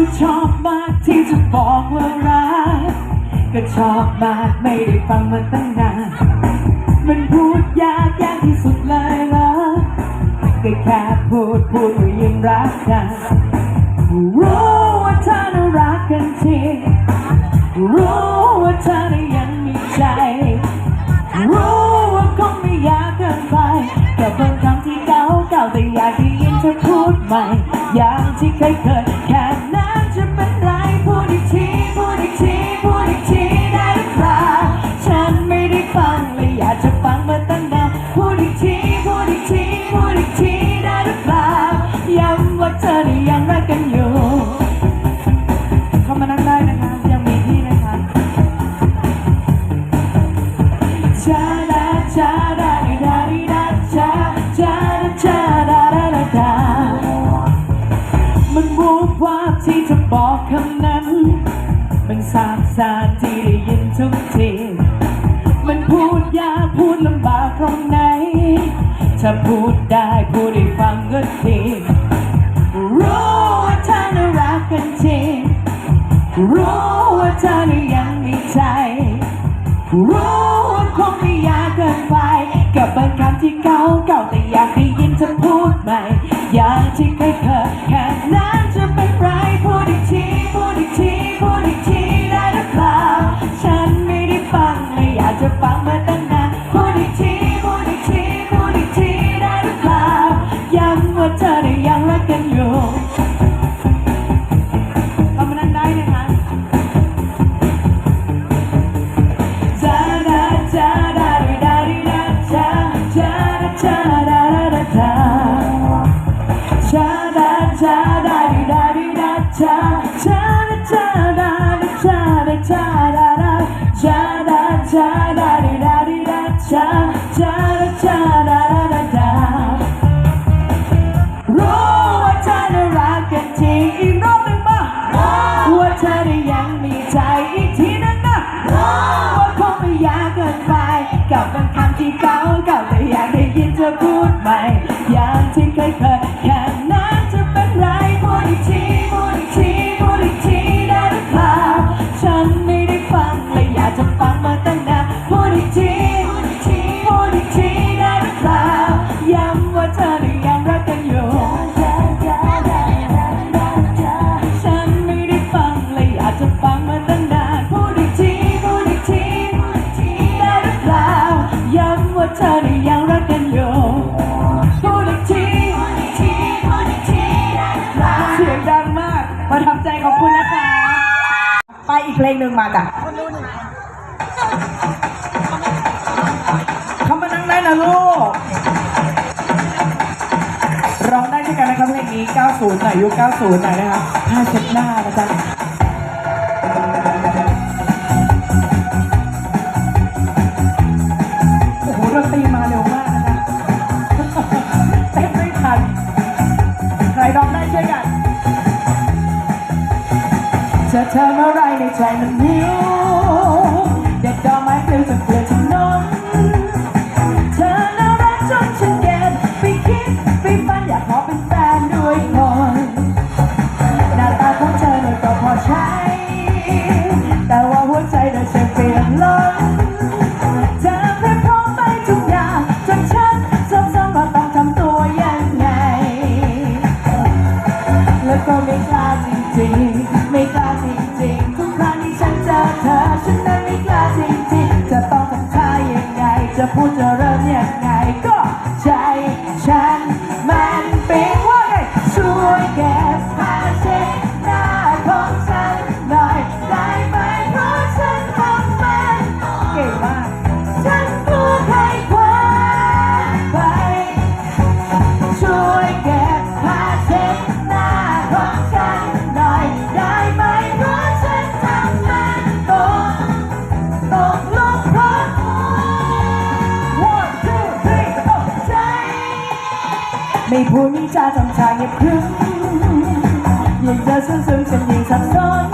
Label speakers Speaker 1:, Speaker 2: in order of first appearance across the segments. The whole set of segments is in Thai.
Speaker 1: ก็ชอบมากที่จะบอกว่ารัก ก็ชอบมากไม่ได้ฟังมาตั้งนาน มันพูดยากยากที่สุดเลยเหรอก็แค่พูดพูดว่ายังรักกันรู้ว่าเธอน่ารักกันจริงรู้ว่าเธอน่ะยังมีใจ รู้ว่าคงไม่อยากเกินไปกับเพียงคำที่เก่าเก่าแต่อยากได้ยินเธอพูดใหม่อย่างที่เคยเคยแค่ บอกคำนั้น มันสามสารที่ได้ยินทุกที มันพูดยากพูดลำบากตรงไหน ถ้าพูดได้พูดได้าดาดาดาจาดาจาดาดิดาดิดาจาจาดาจาดาดาดาจารู้ว่าเธอน่ารักกันจริงอีกรอบหนึ่งมาว่าเธอได้ยังมีใจอีกทีนึงนะว่าคงไม่ยากเกินไปกับบางคำที่เก่าเก่าแต่อยากได้ยินเธอพูดใหม่ เพลงหนึ่งมาจ้ะเขา
Speaker 2: มานั่งได้นะลูกร้องได้ด้วยกันนะครับเพลงนี้ 90หน่อยยุค90หน่อยนะครับผ้าเช็ดหน้านะจ๊ะ เมื่อไร
Speaker 1: ในใจมันหิว จะพูดจะ ไม่พูดไม่จาทำชาเงียบครึ้มยิ่งเจอซึ้งซึ้งๆฉันยิ่งสับสน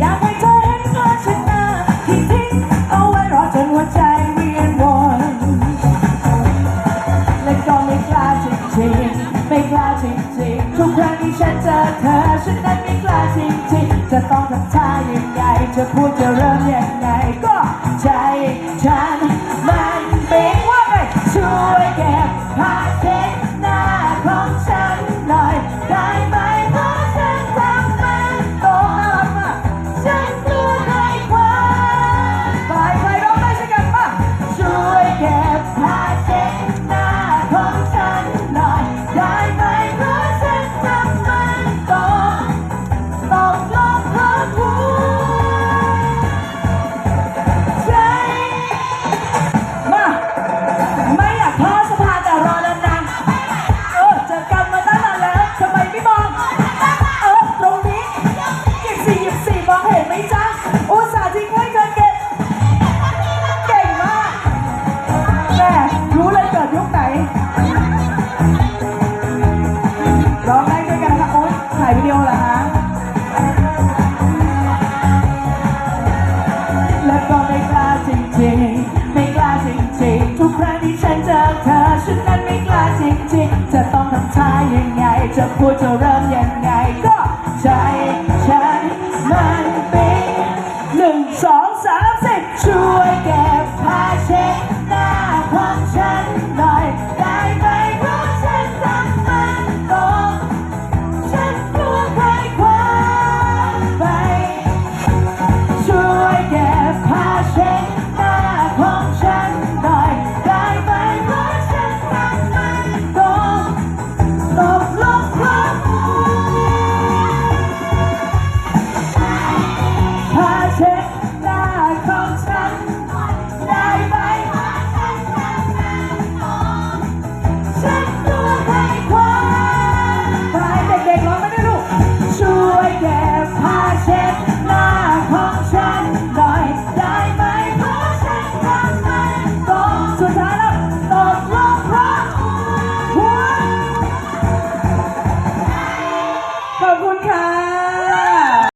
Speaker 1: อยากให้เธอเห็นผ้าเช็ดหน้าที่ทิ้งเอาไว้รอจนหัวใจเวียนวนและก็ไม่กล้าจริงๆไม่กล้าจริงๆทุกครั้งที่ฉันเจอเธออฉันนั้นไม่กล้าจริงๆจะต้องทำท่ายังไงจะพูดจะเริ่มยังไง na rocha.